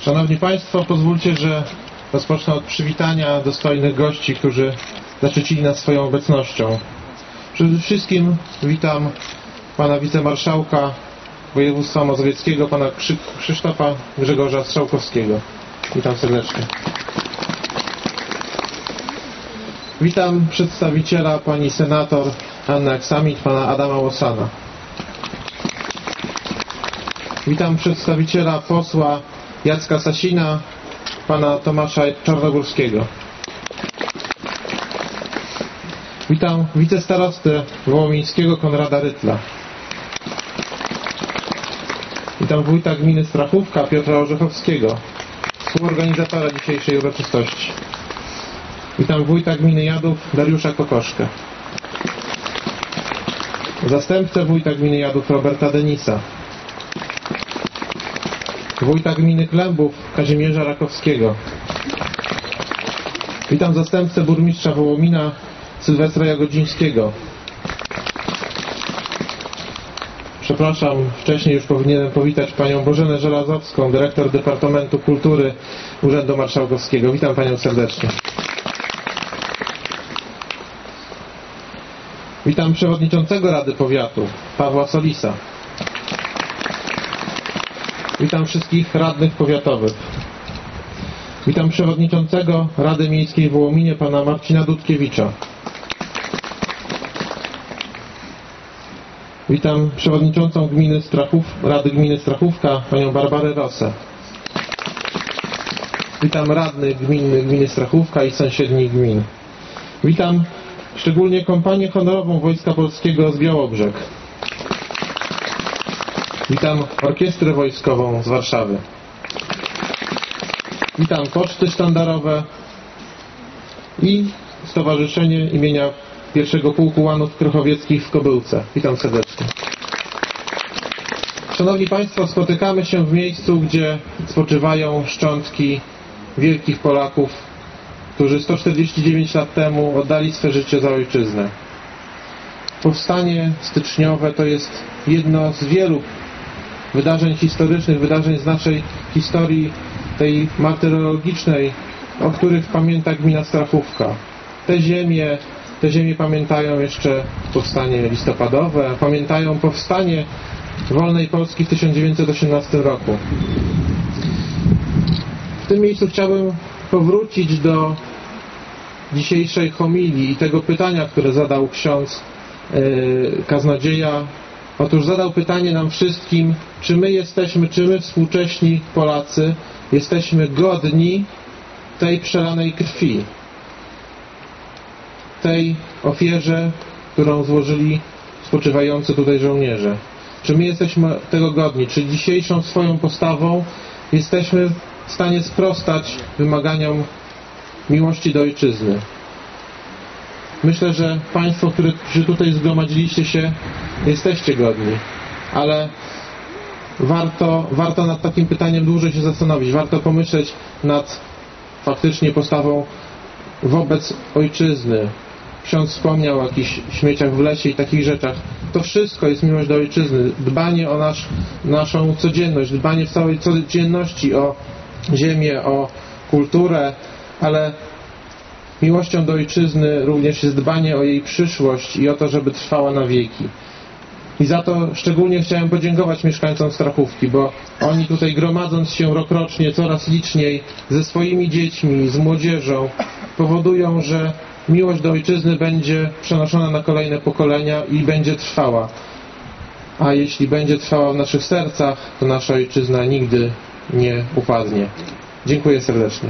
Szanowni Państwo, pozwólcie, że rozpocznę od przywitania dostojnych gości, którzy zaszczycili nas swoją obecnością. Przede wszystkim witam pana wicemarszałka województwa mazowieckiego, pana Krzy Krzysztofa Grzegorza Strzałkowskiego. Witam serdecznie. Witam przedstawiciela pani senator Anny Aksamit, pana Adama Łosana. Witam przedstawiciela posła Jacka Sasina, pana Tomasza Czarnogórskiego. Witam wicestarostę wołomińskiego Konrada Rytla. Witam wójta gminy Strachówka Piotra Orzechowskiego, współorganizatora dzisiejszej uroczystości. Witam wójta gminy Jadów Dariusza Kokoszkę. Zastępcę wójta gminy Jadów Roberta Denisa. Wójta gminy Klębów Kazimierza Rakowskiego. Witam zastępcę burmistrza Wołomina Sylwestra Jagodzińskiego. Przepraszam, wcześniej już powinienem powitać panią Bożenę Żelazowską, dyrektor Departamentu Kultury Urzędu Marszałkowskiego. Witam panią serdecznie. Witam przewodniczącego Rady Powiatu, Pawła Solisa. Witam wszystkich radnych powiatowych. Witam przewodniczącego Rady Miejskiej w Wołominie, pana Marcina Dudkiewicza. Witam przewodniczącą gminy Strachów, Rady Gminy Strachówka, panią Barbarę Rosę. Witam radnych gminy, gminy Strachówka i sąsiednich gmin. Witam szczególnie kompanię honorową Wojska Polskiego z Białobrzeg. Witam Orkiestrę Wojskową z Warszawy. Witam Poczty Sztandarowe i Stowarzyszenie imienia pierwszego Pułku Łanów Krychowieckich w Kobyłce. Witam serdecznie. Szanowni Państwo, spotykamy się w miejscu, gdzie spoczywają szczątki wielkich Polaków, którzy 149 lat temu oddali swe życie za ojczyznę. Powstanie styczniowe to jest jedno z wielu wydarzeń historycznych, wydarzeń z naszej historii, tej martyrologicznej, o których pamięta gmina Strachówka. Te ziemie, te ziemie pamiętają jeszcze powstanie listopadowe, pamiętają powstanie wolnej Polski w 1918 roku. W tym miejscu chciałbym powrócić do dzisiejszej homilii i tego pytania, które zadał ksiądz yy, kaznodzieja Otóż zadał pytanie nam wszystkim, czy my jesteśmy, czy my współcześni Polacy jesteśmy godni tej przelanej krwi, tej ofierze, którą złożyli spoczywający tutaj żołnierze. Czy my jesteśmy tego godni? Czy dzisiejszą swoją postawą jesteśmy w stanie sprostać wymaganiom miłości do ojczyzny? Myślę, że Państwo, którzy tutaj zgromadziliście się, jesteście godni, ale warto, warto nad takim pytaniem dłużej się zastanowić. Warto pomyśleć nad faktycznie postawą wobec ojczyzny. Ksiądz wspomniał o jakichś śmieciach w lesie i takich rzeczach. To wszystko jest miłość do ojczyzny. Dbanie o nasz, naszą codzienność, dbanie w całej codzienności o ziemię, o kulturę, ale Miłością do ojczyzny również jest dbanie o jej przyszłość i o to, żeby trwała na wieki. I za to szczególnie chciałem podziękować mieszkańcom Strachówki, bo oni tutaj gromadząc się rokrocznie coraz liczniej ze swoimi dziećmi, z młodzieżą, powodują, że miłość do ojczyzny będzie przenoszona na kolejne pokolenia i będzie trwała. A jeśli będzie trwała w naszych sercach, to nasza ojczyzna nigdy nie upadnie. Dziękuję serdecznie.